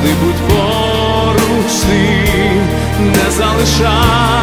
Завжди будь поруч ти, не залишай.